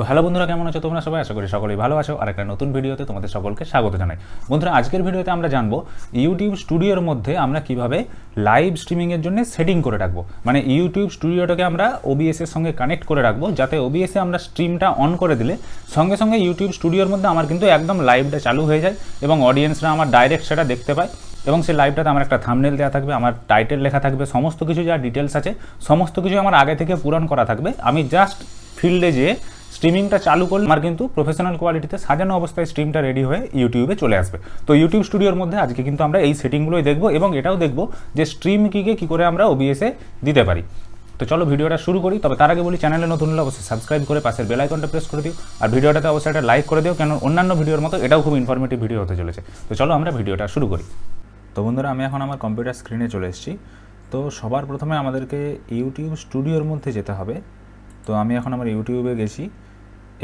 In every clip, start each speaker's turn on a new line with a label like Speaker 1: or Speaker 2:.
Speaker 1: তো হ্যালো বন্ধুরা, কেমন আছো? তোমরা সবাই? আশা করি সকলেই ভালো আছো। আর একটা নতুন ভিডিওতে তোমাদের সকলকে স্বাগত জানাই। বন্ধুরা, আজকের ভিডিওতে আমরা জানব ইউটিউব স্টুডিওর মধ্যে আমরা কীভাবে লাইভ স্ট্রিমিংয়ের জন্য সেটিং করে রাখব। মানে ইউটিউব স্টুডিওটাকে আমরা ওবিএস এর সঙ্গে কানেক্ট করে রাখব, যাতে ওবিএসে আমরা স্ট্রিমটা অন করে দিলে সঙ্গে সঙ্গে ইউটিউব স্টুডিওর মধ্যে আমার কিন্তু একদম লাইভটা চালু হয়ে যায় এবং অডিয়েন্সরা আমার ডাইরেক্ট সেটা দেখতে পায় এবং সেই লাইভটাতে আমার একটা থামনেল দেওয়া থাকবে, আমার টাইটেল লেখা থাকবে, সমস্ত কিছু যা ডিটেলস আছে, সমস্ত কিছু আমার আগে থেকে পূরণ করা থাকবে। আমি জাস্ট ফিল্ডে যেয়ে স্ট্রিমিংটা চালু করলে আমার কিন্তু প্রফেশনাল কোয়ালিটিতে সাজানো অবস্থায় স্ট্রিমটা রেডি হয়ে ইউটিউবে চলে আসবে। তো ইউটিউব স্টুডিওর মধ্যে আজকে কিন্তু আমরা এই সেটিংগুলোই দেখব এবং এটাও দেখব যে স্ট্রিম কিকে কী করে আমরা ওবিএসে দিতে পারি। তো চলো ভিডিওটা শুরু করি, তবে তার আগে বলি চ্যানেলে নতুন হলে অবশ্যই সাবস্ক্রাইব করে পাশের বেল আইকনটা প্রেস করে দিও আর ভিডিওটাতে অবশ্যই একটা লাইক করে দিও কেন অন্যান্য ভিডিওর মতো এটাও খুব ইনফরমেটিভ ভিডিও হতে চলেছে। তো চলো আমরা ভিডিওটা শুরু করি। তো বন্ধুরা, আমি এখন আমার কম্পিউটার স্ক্রিনে চলে এসেছি। তো সবার প্রথমে আমাদেরকে ইউটিউব স্টুডিওর মধ্যে যেতে হবে। তো আমি এখন আমার ইউটিউবে গেছি।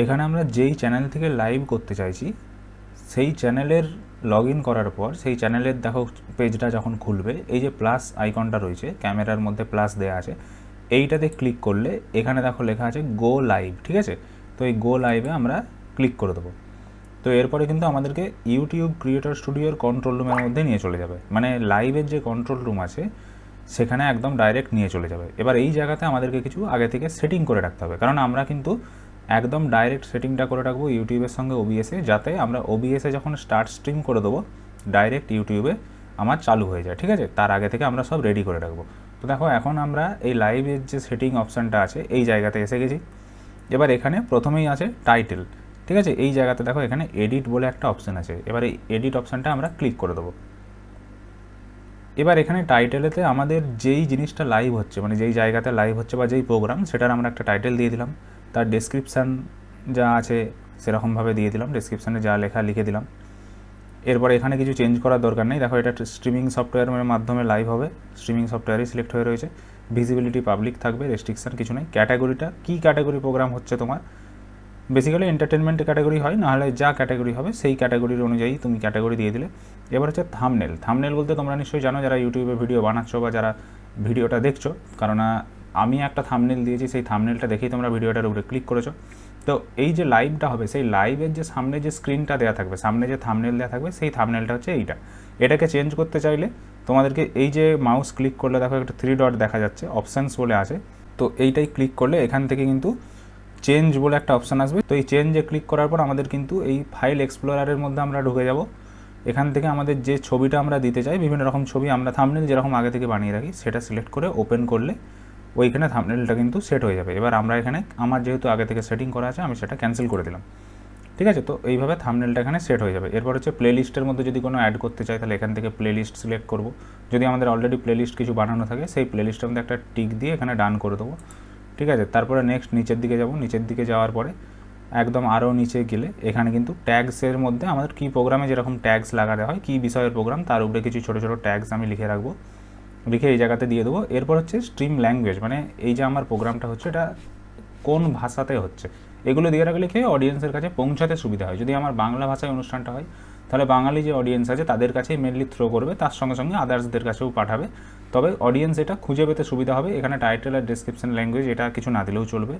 Speaker 1: এখানে আমরা যেই চ্যানেল থেকে লাইভ করতে চাইছি, সেই চ্যানেলের লগ ইন করার পর, সেই চ্যানেলের দেখো পেজটা যখন খুলবে, এই যে প্লাস আইকনটা রয়েছে ক্যামেরার মধ্যে প্লাস দেওয়া আছে, এইটাতে ক্লিক করলে এখানে দেখো লেখা আছে গো লাইভ ঠিক আছে? তো এই গো লাইভে আমরা ক্লিক করে দেবো। তো এরপরে কিন্তু আমাদেরকে ইউটিউব ক্রিয়েটর স্টুডিওর কন্ট্রোল রুমের মধ্যে নিয়ে চলে যাবে। মানে লাইভের যে কন্ট্রোল রুম আছে সেখানে একদম ডাইরেক্ট নিয়ে চলে যাবে। এবার এই জায়গাতে আমাদেরকে কিছু আগে থেকে সেটিং করে রাখতে হবে। কারণ আমরা কিন্তু একদম ডাইরেক্ট সেটিংটা করে রাখব ইউটিউবের সঙ্গে ওবিএসে যাতে আমরা ওবিএসে যখন স্টার্ট স্ট্রিম করে দেবো ডাইরেক্ট ইউটিউবে আমার চালু হয়ে যায়, ঠিক আছে? তার আগে থেকে আমরা সব রেডি করে রাখব। তো দেখো, এখন আমরা এই লাইভের যে সেটিং অপশানটা আছে, এই জায়গাতে এসে গেছি। এবার এখানে প্রথমেই আছে টাইটেল ঠিক আছে? এই জায়গাতে দেখো এখানে এডিট বলে একটা অপশান আছে। এবার এই এডিট অপশানটা আমরা ক্লিক করে দেবো। এবার এখানে টাইটেলেতে আমাদের যেই জিনিসটা লাইভ হচ্ছে মানে যেই জায়গাতে লাইভ হচ্ছে বা যেই প্রোগ্রাম সেটার আমরা একটা টাইটেল দিয়ে দিলাম। তার ডেসক্রিপশান যা আছে, সেরকমভাবে দিয়ে দিলাম। ডেসক্রিপশানে যা লেখা, লিখে দিলাম। এরপরে এখানে কিছু চেঞ্জ করার দরকার নেই। দেখো, এটা স্ট্রিমিং সফটওয়্যারের মাধ্যমে লাইভ হবে। স্ট্রিমিং সফটওয়্যারই সিলেক্ট হয়ে রয়েছে। ভিজিবিলিটি পাবলিক থাকবে রেস্ট্রিকশান কিছু নেই। ক্যাটাগরিটা কী ক্যাটাগরি প্রোগ্রাম হচ্ছে তোমার? বেসিক্যালি এন্টারটেনমেন্ট ক্যাটাগরি হয়, নাহলে যা ক্যাটাগরি হবে, সেই ক্যাটাগরির অনুযায়ী তুমি ক্যাটাগরি দিয়ে দিলে। এবার হচ্ছে থামনেল থামনেল বলতে তোমরা নিশ্চয়ই জানো, যারা ইউটিউবে ভিডিও বানাচ্ছ বা যারা ভিডিওটা দেখছ কারণ আমি একটা থামনেল দিয়েছি, সেই থামনেলটা দেখেই তোমরা ভিডিওটার উপরে ক্লিক করেছ। তো এই যে লাইভটা হবে, সেই লাইভের যে সামনে যে স্ক্রিনটা দেওয়া থাকবে, সামনে যে থামনেল দেওয়া থাকবে, সেই থামনেলটা হচ্ছে এইটা। এটাকে চেঞ্জ করতে চাইলে তোমাদেরকে এই যে মাউস ক্লিক করলে দেখো, একটা থ্রি ডট দেখা যাচ্ছে অপশানস বলে আছে। তো এইটাই ক্লিক করলে এখান থেকে কিন্তু চেঞ্জ বলে একটা অপশান আসবে। তো এই চেঞ্জে ক্লিক করার পর আমাদের কিন্তু এই ফাইল এক্সপ্লোরারের মধ্যে আমরা ঢুকে যাব। এখান থেকে আমাদের যে ছবিটা আমরা দিতে চাই, বিভিন্ন রকম ছবি আমরা থামনেল যেরকম আগে থেকে বানিয়ে রাখি, সেটা সিলেক্ট করে ওপেন করলে ওইখানে থামনেলটা কিন্তু সেট হয়ে যাবে। এবার আমরা এখানে, আমার যেহেতু আগে থেকে সেটিং করা আছে, আমি সেটা ক্যান্সেল করে দিলাম। ঠিক আছে? তো এইভাবে থামনেলটা এখানে সেট হয়ে যাবে। এরপর হচ্ছে প্লে লিস্টের মধ্যে যদি কোনো অ্যাড করতে চাই, তাহলে এখান থেকে প্লে লিস্ট সিলেক্ট করব। যদি আমাদের অলরেডি প্লে লিস্ট কিছু বানানো থাকে, সেই প্লে লিস্টের মধ্যে একটা টিক দিয়ে এখানে ডান করে দেবো। ঠিক আছে? তারপরে নেক্সট নিচের দিকে যাব। নিচের দিকে যাওয়ার পরে একদম আরও নিচে গেলে এখানে কিন্তু ট্যাগসের মধ্যে আমাদের কী প্রোগ্রামে যেরকম ট্যাগস লাগাতে হয়, কী বিষয়ের প্রোগ্রাম তার উপরে কিছু ছোটো ছোটো ট্যাগস আমি লিখে রাখব। লিখে এই জায়গাতে দিয়ে দেবো। এরপর হচ্ছে স্ট্রিম ল্যাঙ্গুয়েজ মানে এই যে আমার প্রোগ্রামটা হচ্ছে এটা কোন ভাষাতে হচ্ছে? এগুলো দিয়ে রাখলে কি অডিয়েন্সের কাছে পৌঁছাতে সুবিধা হয়। যদি আমার বাংলা ভাষায় অনুষ্ঠানটা হয়, তাহলে বাঙালি যে অডিয়েন্স আছে, তাদের কাছেই মেনলি থ্রো করবে। তার সঙ্গে সঙ্গে আদার্সদের কাছেও পাঠাবে। তবে অডিয়েন্স এটা খুঁজে পেতে সুবিধা হবে। এখানে টাইটেল আর ডিসক্রিপশন ল্যাঙ্গুয়েজ এটা কিছু না দিলেও চলবে।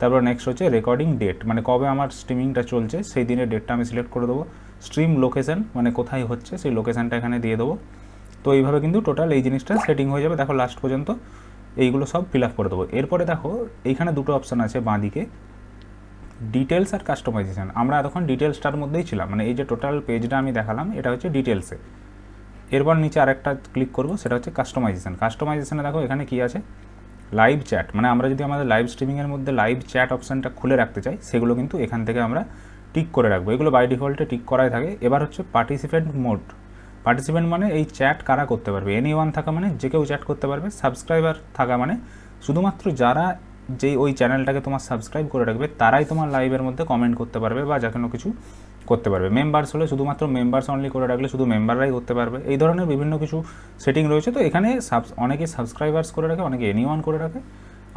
Speaker 1: তারপর নেক্সট হচ্ছে রেকর্ডিং ডেট মানে কবে আমার স্ট্রিমিংটা চলছে, সেই দিনের ডেটটা আমি সিলেক্ট করে দেবো। স্ট্রিম লোকেশন মানে কোথায় হচ্ছে, সেই লোকেশানটা এখানে দিয়ে দেবো। তো এইভাবে কিন্তু টোটাল এই জিনিসটা সেটিং হয়ে যাবে। দেখো লাস্ট পর্যন্ত এইগুলো সব ফিল আপ করে দেবো। এরপরে দেখো এইখানে দুটো অপশান আছে বাঁদিকে। ডিটেলস আর কাস্টমাইজেশান আমরা এতক্ষণ ডিটেলসটার মধ্যেই ছিলাম। মানে এই যে টোটাল পেজটা আমি দেখালাম, এটা হচ্ছে ডিটেলসে এরপর নিচে আরেকটা ক্লিক করব, সেটা হচ্ছে কাস্টমাইজেশান কাস্টমাইজেশানে দেখো এখানে কি আছে? লাইভ চ্যাট মানে আমরা যদি আমাদের লাইভ স্ট্রিমিংয়ের মধ্যে লাইভ চ্যাট অপশানটা খুলে রাখতে চাই, সেগুলো কিন্তু এখান থেকে আমরা টিক করে রাখব। এগুলো বাই ডিফল্টে টিক করাই থাকে। এবার হচ্ছে পার্টিসিপেন্ট মোড পার্টিসিপেন্ট মানে এই চ্যাট কারা করতে পারবে? এনি ওয়ান থাকা মানে যে কেউ চ্যাট করতে পারবে। সাবস্ক্রাইবার থাকা মানে শুধুমাত্র যারা যেই ওই চ্যানেলটাকে তোমার সাবস্ক্রাইব করে রাখবে, তারাই তোমার লাইভের মধ্যে কমেন্ট করতে পারবে বা যা কোনো কিছু করতে পারবে। মেম্বার্স হলে শুধুমাত্র মেম্বার্স অনলি করে রাখলে শুধু মেম্বাররাই করতে পারবে। এই ধরনের বিভিন্ন কিছু সেটিং রয়েছে। তো এখানে সাবস অনেকে সাবস্ক্রাইবার্স করে রাখে, অনেকে এনি ওয়ান করে রাখে।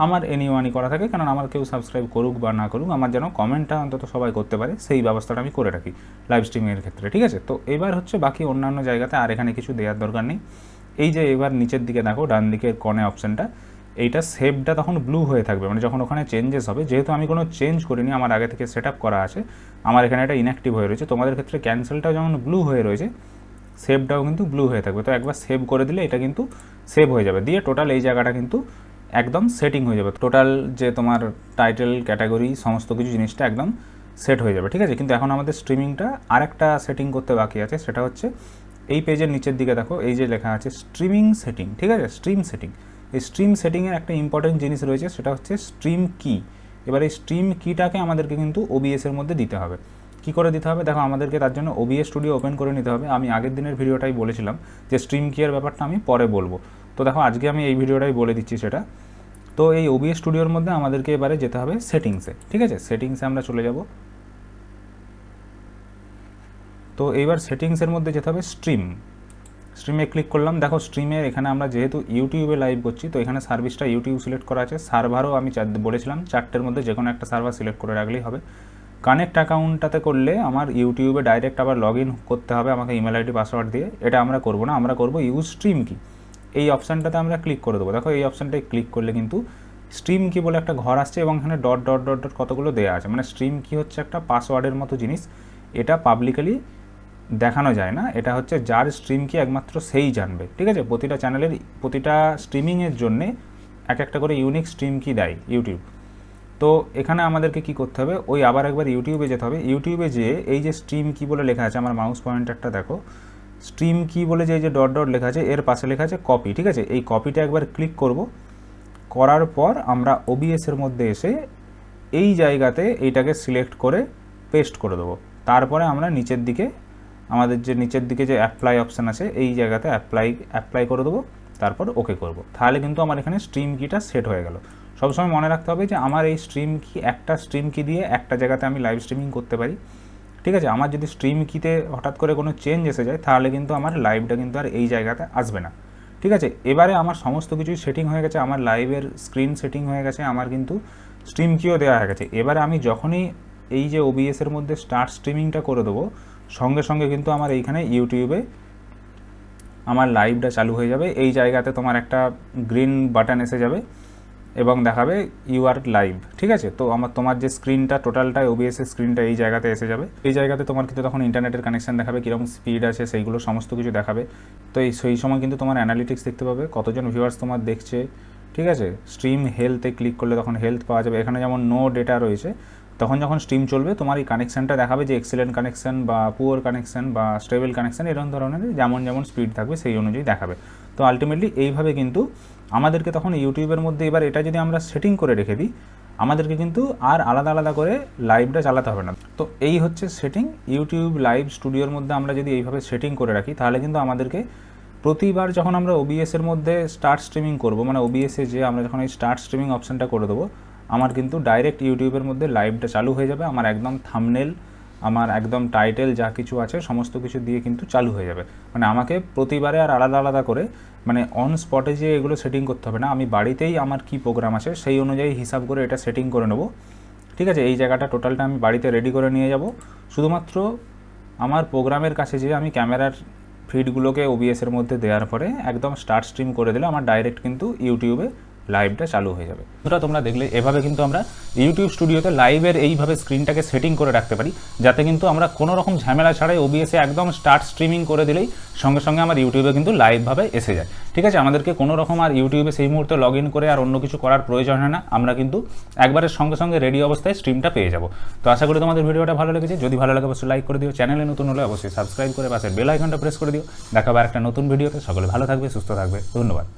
Speaker 1: আমার এনি ওয়ানই করা থাকে কারণ আমার কেউ সাবস্ক্রাইব করুক বা না করুক, আমার যেন কমেন্টটা অন্তত সবাই করতে পারে, সেই ব্যবস্থাটা আমি করে রাখি লাইভ স্ট্রিমিংয়ের ক্ষেত্রে, ঠিক আছে? তো এবার হচ্ছে বাকি অন্যান্য জায়গাতে আর এখানে কিছু দেওয়ার দরকার নেই। এই যে এবার নিচের দিকে দেখো ডান দিকের কনে অপশানটা এইটা সেভটা তখন ব্লু হয়ে থাকবে। মানে যখন ওখানে চেঞ্জেস হবে, যেহেতু আমি কোনো চেঞ্জ করিনি, আমার আগে থেকে সেট করা আছে, আমার এখানে এটা ইনঅ্যাক্টিভ হয়ে রয়েছে, তোমাদের ক্ষেত্রে ক্যান্সেলটাও যেমন ব্লু হয়ে রয়েছে সেভটাও কিন্তু ব্লু হয়ে থাকবে। তো একবার সেভ করে দিলে এটা কিন্তু সেভ হয়ে যাবে। দিয়ে টোটাল এই জায়গাটা কিন্তু একদম সেটিং হয়ে যাবে। টোটাল যে তোমার টাইটেল ক্যাটাগরি সমস্ত কিছু জিনিসটা একদম সেট হয়ে যাবে। ঠিক আছে? কিন্তু এখন আমাদের স্ট্রিমিংটা আরেকটা সেটিং করতে বাকি আছে, সেটা হচ্ছে এই পেজের নিচের দিকে দেখো, এই যে লেখা আছে স্ট্রিমিং সেটিং ঠিক আছে? স্ট্রিম সেটিং এই স্ট্রিম সেটিংয়ের একটা ইম্পর্টেন্ট জিনিস রয়েছে, সেটা হচ্ছে স্ট্রিম কি এবার এই স্ট্রিম কিটাকে আমাদেরকে কিন্তু ওবিএস এর মধ্যে দিতে হবে। কি করে দিতে হবে? দেখো, আমাদেরকে তার জন্য ওবিএস স্টুডিও ওপেন করে নিতে হবে। আমি আগের দিনের ভিডিওটাই বলেছিলাম যে স্ট্রিম কিয়ের ব্যাপারটা আমি পরে বলব। তো দেখো, আজকে আমি এই ভিডিওটাই বলে দিচ্ছি সেটা। তো এই ওবিএস স্টুডিওর মধ্যে আমাদেরকে এবারে যেতে হবে সেটিংসে ঠিক আছে? সেটিংসে আমরা চলে যাব। তো এইবার সেটিংসের মধ্যে যেতে হবে স্ট্রিম স্ট্রিমে ক্লিক করলাম। দেখো স্ট্রিমের এখানে আমরা যেহেতু ইউটিউবে লাইভ করছি, তো এখানে সার্ভিসটা ইউটিউব সিলেক্ট করা আছে। সার্ভারও আমি চার, বলেছিলাম, চারটের মধ্যে যে কোনো একটা সার্ভার সিলেক্ট করে রাখলেই হবে। কানেক্ট অ্যাকাউন্টটাতে করলে আমার ইউটিউবে ডাইরেক্ট আবার লগ ইন করতে হবে আমাকে ইমেল আইডি পাসওয়ার্ড দিয়ে। এটা আমরা করব না, আমরা করব ইউজ স্ট্রিম কি এই অপশানটাতে আমরা ক্লিক করে দেবো। দেখো, এই অপশানটায় ক্লিক করলে কিন্তু স্ট্রিম কি বলে একটা ঘর আসছে এবং এখানে ডট ডট ডট ডট কতগুলো দেওয়া আছে। মানে স্ট্রিম কি হচ্ছে একটা পাসওয়ার্ডের মতো জিনিস। এটা পাবলিকালি দেখানো যায় না। এটা হচ্ছে যার স্ট্রিম কি একমাত্র সেই জানবে। ঠিক আছে? প্রতিটা চ্যানেলের প্রতিটা স্ট্রিমিংয়ের জন্যে এক একটা করে ইউনিক স্ট্রিম কি দেয়? ইউটিউব তো এখানে আমাদেরকে কি করতে হবে? ওই আবার একবার ইউটিউবে যেতে হবে। ইউটিউবে যে এই যে স্ট্রিম কি বলে লেখা আছে, আমার মাউস পয়েন্টারটা দেখো। স্ট্রিম কি বলে যে এই যে ডট ডট লেখা আছে, এর পাশে লেখা আছে কপি ঠিক আছে? এই কপিটা একবার ক্লিক করব। করার পর আমরা ওবিএস এর মধ্যে এসে এই জায়গাতে এইটাকে সিলেক্ট করে পেস্ট করে দেবো। তারপরে আমরা নিচের দিকে আমাদের যে নিচের দিকে যে অ্যাপ্লাই অপশান আছে, এই জায়গাতে অ্যাপ্লাই অ্যাপ্লাই করে দেবো, তারপর ওকে করব। তাহলে কিন্তু আমার এখানে স্ট্রিম কিটা সেট হয়ে গেল। সবসময় মনে রাখতে হবে যে আমার এই স্ট্রিম কি একটা স্ট্রিম কি দিয়ে একটা জায়গাতে আমি লাইভ স্ট্রিমিং করতে পারি। ঠিক আছে? আমার যদি স্ট্রিম কিতে হঠাৎ করে কোনো চেঞ্জ এসে যায়, তাহলে কিন্তু আমার লাইভটা কিন্তু আর এই জায়গাতে আসবে না। ঠিক আছে? এবারে আমার সমস্ত কিছুই সেটিং হয়ে গেছে, আমার লাইভের স্ক্রিন সেটিং হয়ে গেছে, আমার কিন্তু স্ট্রিম কিও দেওয়া হয়ে গেছে। এবারে আমি যখনই এই যে ওবিএসের মধ্যে স্টার্ট স্ট্রিমিংটা করে দেবো সঙ্গে সঙ্গে কিন্তু আমার এইখানে ইউটিউবে আমার লাইভটা চালু হয়ে যাবে। এই জায়গাতে তোমার একটা গ্রিন বাটন এসে যাবে এবং দেখাবে ইউ আর লাইভ ঠিক আছে? তো আমার, তোমার যে স্ক্রিনটা টোটালটা ওবিএস স্ক্রিনটা এই জায়গাতে এসে যাবে। এই জায়গাতে তোমার কিন্তু তখন ইন্টারনেটের কানেকশান দেখাবে, কীরকম স্পিড আছে, সেইগুলো সমস্ত কিছু দেখাবে। তো এই, সেই সময় কিন্তু তোমার অ্যানালিটিক্স দেখতে পাবে, কতজন ভিউয়ার্স তোমার দেখছে, ঠিক আছে? স্ট্রিম হেলথে ক্লিক করলে তখন হেলথ পাওয়া যাবে। এখানে যেমন নো ডেটা রয়েছে তখন যখন স্ট্রিম চলবে, তোমার এই কানেকশানটা দেখাবে যে এক্সেলেন্ট কানেকশান বা পুয়ার কানেকশান বা স্টেবল কানেকশান এরকম ধরনের যেমন যেমন স্পিড থাকবে, সেই অনুযায়ী দেখাবে। তো আলটিমেটলি এইভাবে কিন্তু আমাদেরকে তখন ইউটিউবের মধ্যে এবার এটা যদি আমরা সেটিং করে রেখে দিই, আমাদেরকে কিন্তু আর আলাদা আলাদা করে লাইভটা চালাতে হবে না। তো এই হচ্ছে সেটিং ইউটিউব লাইভ স্টুডিওর মধ্যে আমরা যদি এইভাবে সেটিং করে রাখি, তাহলে কিন্তু আমাদেরকে প্রতিবার যখন আমরা ওবিএসের মধ্যে স্টার্ট স্ট্রিমিং করব মানে ওবিএসে যে আমরা যখন এই স্টার্ট স্ট্রিমিং অপশানটা করে দেবো আমার কিন্তু ডাইরেক্ট ইউটিউবের মধ্যে লাইভটা চালু হয়ে যাবে। আমার একদম থামনেল আমার একদম টাইটেল যা কিছু আছে, সমস্ত কিছু দিয়ে কিন্তু চালু হয়ে যাবে। মানে আমাকে প্রতিবারে আর আলাদা আলাদা করে মানে অন স্পটে যে এগুলো সেটিং করতে হবে না, আমি বাড়িতেই আমার কি প্রোগ্রাম আছে সেই অনুযায়ী হিসাব করে এটা সেটিং করে নেব। ঠিক আছে? এই জায়গাটা টোটালটা আমি বাড়িতে রেডি করে নিয়ে যাব। শুধুমাত্র আমার প্রোগ্রামের কাছে যে আমি ক্যামেরার ফিডগুলোকে ওবিএসের মধ্যে দেওয়ার পরে একদম স্টার্ট স্ট্রিম করে দিলে আমার ডাইরেক্ট কিন্তু ইউটিউবে লাইভটা চালু হয়ে যাবে। বন্ধুরা, তোমরা দেখলে, এভাবে কিন্তু আমরা ইউটিউব স্টুডিওতে লাইভের এইভাবে স্ক্রিনটাকে সেটিং করে রাখতে পারি, যাতে কিন্তু আমরা কোনো রকম ঝামেলা ছাড়াই ওবিএসে একদম স্টার্ট স্ট্রিমিং করে দিলেই সঙ্গে সঙ্গে আমার ইউটিউবে কিন্তু লাইভভাবে এসে যায়। ঠিক আছে? আমাদেরকে কোনো রকম আর ইউটিউবে সেই মুহূর্তে লগ ইন করে আর অন্য কিছু করার প্রয়োজন হয় না। আমরা কিন্তু একবারের সঙ্গে সঙ্গে রেডি অবস্থায় স্ট্রিমটা পেয়ে যাব। তো আশা করি তোমাদের ভিডিওটা ভালো লেগেছে। যদি ভালো লাগে, অবশ্যই লাইক করে দিও। চ্যানেলে নতুন হলে অবশ্যই সাবস্ক্রাইব করে পাশে বেল আইকনটা প্রেস করে দিও। দেখাবার একটা নতুন ভিডিওতে। সকলে ভালো থাকবে, সুস্থ থাকবে। ধন্যবাদ।